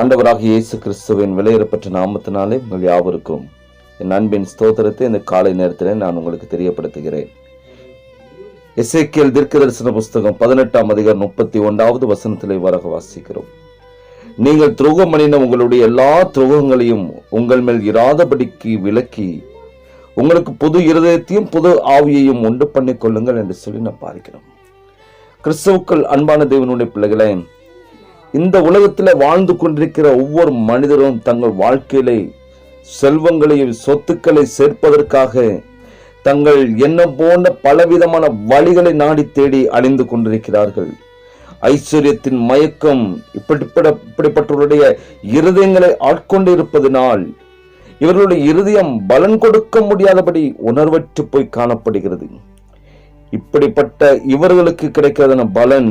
ஆண்டவராக இயேசு கிறிஸ்துவின் விலையேறப்பட்ட நாமத்தினாலே உங்கள் யாவருக்கும் என் அன்பின் ஸ்தோத்திரத்தை இந்த காலை நேரத்தில் நான் உங்களுக்கு தெரியப்படுத்துகிறேன். இசைக்கியல் தீர்க்க தரிசன புஸ்தகம் பதினெட்டாம் அதிகாரம் முப்பத்தி ஒன்றாவது வசனத்திலே வரக வாசிக்கிறோம். நீங்கள் துரோகம் அணிந்த உங்களுடைய எல்லா துரோகங்களையும் உங்கள் மேல் இராதபடிக்கு விலக்கி உங்களுக்கு புது இருதயத்தையும் புது ஆவியையும் உண்டு பண்ணிக் கொள்ளுங்கள் என்று சொல்லி நான் பார்க்கிறோம். கிறிஸ்துவுக்கள் அன்பான தேவனுடைய பிள்ளைகளை இந்த உலகத்தில் வாழ்ந்து கொண்டிருக்கிற ஒவ்வொரு மனிதரும் தங்கள் வாழ்க்கையிலே செல்வங்களையும் சொத்துக்களை சேர்ப்பதற்காக தங்கள் என்ன போன்ற பலவிதமான வழிகளை நாடி தேடி அழிந்து கொண்டிருக்கிறார்கள். ஐஸ்வர்யத்தின் மயக்கம் இப்படிப்பட்ட இப்படிப்பட்டவருடைய இருதயங்களை ஆட்கொண்டு இருப்பதனால் இவர்களுடைய இருதயம் பலன் கொடுக்க முடியாதபடி உணர்வற்று போய் காணப்படுகிறது. இப்படிப்பட்ட இவர்களுக்கு கிடைக்கிறதான பலன்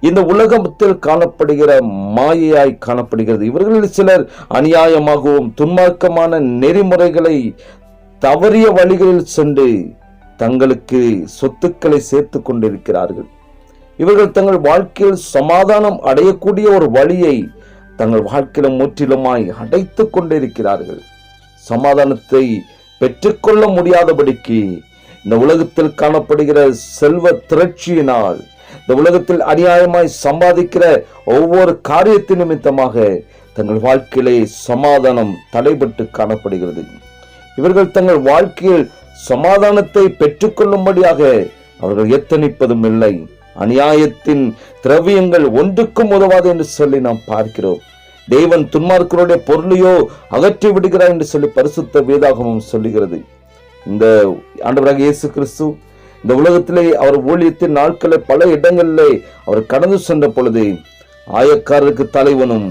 இந்த உலகத்தில் காணப்படுகிற மாயையாய் காணப்படுகிறது. இவர்களில் சிலர் அநியாயமாகவும் துன்மார்க்கமான நெறிமுறைகளை தவறிய வழிகளில் சென்று தங்களுக்கு சொத்துக்களை சேர்த்து கொண்டிருக்கிறார்கள். இவர்கள் தங்கள் வாழ்க்கையில் சமாதானம் அடையக்கூடிய ஒரு வழியை தங்கள் வாழ்க்கையில முற்றிலுமாய் அடைத்து கொண்டிருக்கிறார்கள். சமாதானத்தை பெற்றுக்கொள்ள முடியாதபடிக்கு இந்த உலகத்தில் காணப்படுகிற செல்வ திரட்சியினால் இந்த உலகத்தில் அநியாயமாய் சம்பாதிக்கிற ஒவ்வொரு காரியத்து நிமித்தமாக தங்கள் வாழ்க்கையிலே சமாதானம் தடைபட்டு காணப்படுகிறது. இவர்கள் தங்கள் வாழ்க்கையில் சமாதானத்தை பெற்றுக்கொள்ளும்படியாக அவர்கள் எத்தனிப்பதும் இல்லை. அநியாயத்தின் திரவியங்கள் ஒன்றுக்கும் உதவாது என்று சொல்லி நாம் பார்க்கிறோம். தேவன் துன்மார்க்கருடைய பொருளையோ அகற்றி விடுகிறார் என்று சொல்லி பரிசுத்த வேதாகமும் சொல்லுகிறது. இந்த ஆண்டவராக இயேசு கிறிஸ்து இந்த உலகத்திலே அவர் ஊழியத்தின் நாட்களை பல இடங்களிலே அவர் கடந்து சென்ற பொழுது ஆயக்காரருக்கு தலைவனும்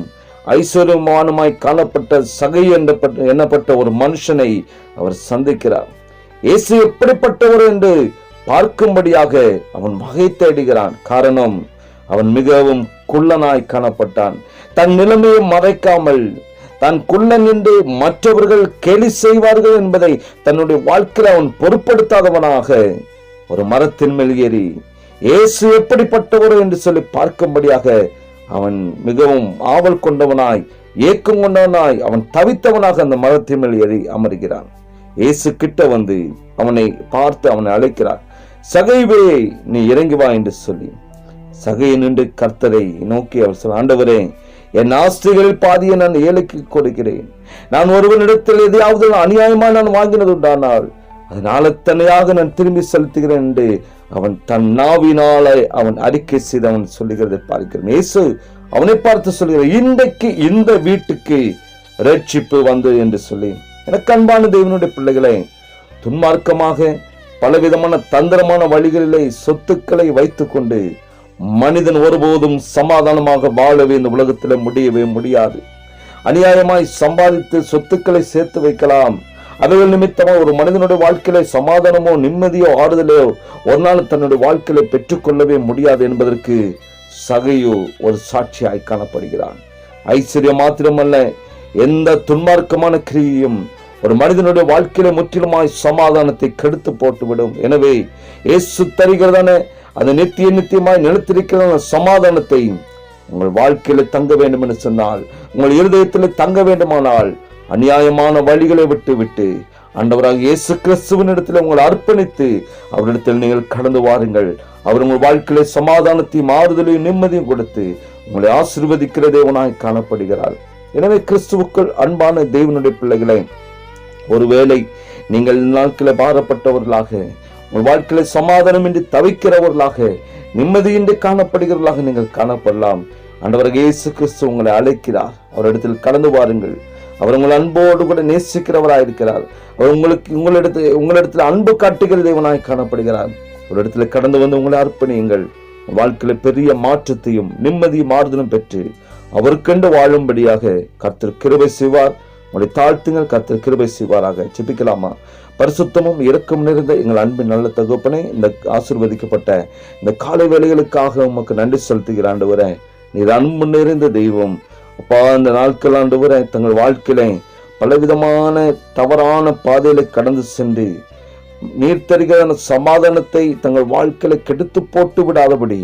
ஐஸ்வர்யமானுமாய் காணப்பட்ட சகை எண்ணப்பட்ட ஒரு மனுஷனை அவர் சந்திக்கிறார். இயேசு எப்படிப்பட்டவர் என்று பார்க்கும்படியாக அவன் வகை தேடுகிறான். காரணம் அவன் மிகவும் குள்ளனாய் காணப்பட்டான். தன் நிலைமையை மறைக்காமல் தான் குள்ளன் என்று மற்றவர்கள் கேலி செய்வார்கள் என்பதை தன்னுடைய வாழ்க்கையில் அவன் பொருட்படுத்தாதவனாக ஒரு மரத்தின் மேல் ஏறி இயேசு எப்படிப்பட்டவர் என்று சொல்லி பார்க்கும்படியாக அவன் மிகவும் ஆவல் கொண்டவனாய் ஏக்கம் கொண்டவனாய் அவன் தவித்தவனாக அந்த மரத்தின் மேல் ஏறி அமர்கிறான். இயேசு கிட்ட வந்து அவனை பார்த்து அவனை அழைக்கிறார் சகைவே நீ இறங்கி வா என்று சொல்லி. சகையை நின்று கர்த்தரை நோக்கி அவர் சொல்ல ஆண்டவரே என் ஆஸ்திகளில் பாதியை நான் ஏழைக்கு கொடுக்கிறேன். நான் ஒருவனிடத்தில் எதையாவது அநியாயமா நான் வாங்கினது உண்டானால் அதனால தனியாக நான் திரும்பி செலுத்துகிறேன் என்று அவன் தன் நாவினால அவன் அறிக்கை செய்து அவன் சொல்லுகிறதை பார்க்கிறேன் இயேசு அவனை பார்த்து சொல்கிறார் இன்றைக்கு இந்த வீட்டுக்கு ரட்சிப்பு வந்து என்று சொல்லி. எனக்கு அன்பான தேவனுடைய பிள்ளைகளை துன்மார்க்கமாக பலவிதமான தந்திரமான வழிகளிலே சொத்துக்களை வைத்துக்கொண்டு மனிதன் ஒருபோதும் சமாதானமாக வாழவே இந்த உலகத்தில் முடியவே முடியாது. அநியாயமாய் சம்பாதித்து சொத்துக்களை சேர்த்து வைக்கலாம். அவைகள் நிமித்தமாக ஒரு மனிதனுடைய வாழ்க்கையில சமாதானமோ நிம்மதியோ ஆறுதலோ ஒரு நாள் தன்னுடைய வாழ்க்கையில பெற்றுக்கொள்ளவே முடியாது என்பதற்கு சகையோ ஒரு சாட்சியாய் காணப்படுகிறான். ஐஸ்வர்யம் மாத்திரமல்ல எந்த துன்மார்க்கமான கிரியையும் ஒரு மனிதனுடைய வாழ்க்கையில முற்றிலுமாய் சமாதானத்தை கெடுத்து போட்டுவிடும். எனவே இயேசு தருகிறதான அந்த நித்திய நித்தியமாய் நிலத்திருக்கிற சமாதானத்தை உங்கள் வாழ்க்கையில தங்க வேண்டும் என்று சொன்னால் உங்கள் இருதயத்தில் தங்க வேண்டுமானால் அநியாயமான வழிகளை விட்டு விட்டு ஆண்டவராக இயேசு கிறிஸ்துவின் இடத்துல உங்களை அர்ப்பணித்து அவரிடத்தில் நீங்கள் கடந்து வாருங்கள். அவர் உங்கள் வாழ்க்கையில சமாதானத்தையும் ஆறுதலையும் நிம்மதியும் கொடுத்து உங்களை ஆசிர்வதிக்கிற தேவனாய் காணப்படுகிறார். எனவே கிறிஸ்துவுக்குள் அன்பான தேவனுடைய பிள்ளைகளை ஒருவேளை நீங்கள் நாட்களில் பாரப்பட்டவர்களாக உங்கள் வாழ்க்கையில சமாதானமின்றி தவிக்கிறவர்களாக நிம்மதியின்றி காணப்படுகிறவர்களாக நீங்கள் காணப்படலாம். அண்டவர் இயேசு கிறிஸ்து உங்களை அழைக்கிறார். அவரிடத்தில் கடந்து வாருங்கள். அவர் உங்கள் அன்போடு கூட நேசிக்கிறவராக இருக்கிறார் அவர் உங்களுக்கு உங்களிடத்து உங்களிடத்தில் அன்பு காட்டுகிற தேவனாய் காணப்படுகிறார். ஒரு இடத்துல கடந்து வந்து உங்களை அர்ப்பணியுங்கள். வாழ்க்கையில் வாழ்க்கையில பெரிய மாற்றத்தையும் நிம்மதியும் ஆறுதலும் பெற்று அவருக்கென்று வாழும்படியாக கர்த்தர் கிருபை செய்வார். உங்களை தாழ்த்துங்கள் கர்த்தர் கிருபை செய்வாராக. ஜெபிக்கலாமா? பரிசுத்தமும் இறக்கம் நிறைந்த எங்கள் அன்பின் நல்ல தகுப்பனை இந்த ஆசிர்வதிக்கப்பட்ட இந்த காலை வேலைகளுக்காக உமக்கு நன்றி செலுத்துகிற ஆண்டவரே நீர் அன்பு நிறைந்த தெய்வம். அப்பா இந்த நாட்கள் ஆண்டவரே தங்கள் வாழ்க்கையில பலவிதமான தவறான பாதையில கடந்து சென்று நீர் தருகிற சமாதானத்தை தங்கள் வாழ்க்கையில கெடுத்து போட்டு விடாதபடி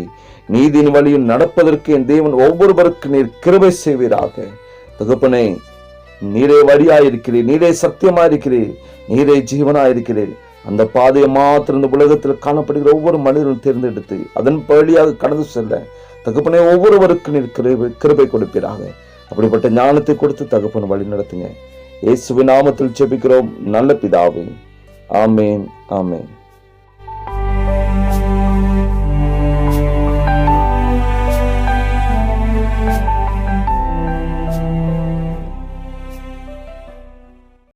நீதியின் வழியில் நடப்பதற்கு என் தேவன் ஒவ்வொருவருக்கு நீர் கிருபை செய்வீராக. தகப்பனே நீரே வழியாயிருக்கிறீர் நீரே சத்தியமாயிருக்கிறீர் நீரே ஜீவனாயிருக்கிறீர். அந்த பாதையை மாத்திரம் இந்த உலகத்தில் காணப்படுகிற ஒவ்வொரு மனிதனும் தேர்ந்தெடுத்து அதன் வழியாக கடந்து செல்ல தகப்பனே ஒவ்வொருவருக்கு நீர் கிருபை கிருபை கொடுப்பீராக. அப்படிப்பட்ட ஞானத்தை கொடுத்து தகப்பன் வழி நடத்துங்க. இயேசுவின் நாமத்தில் ஜெபிக்கிறோம். நல்ல பிதாவே. ஆமேன் ஆமேன்.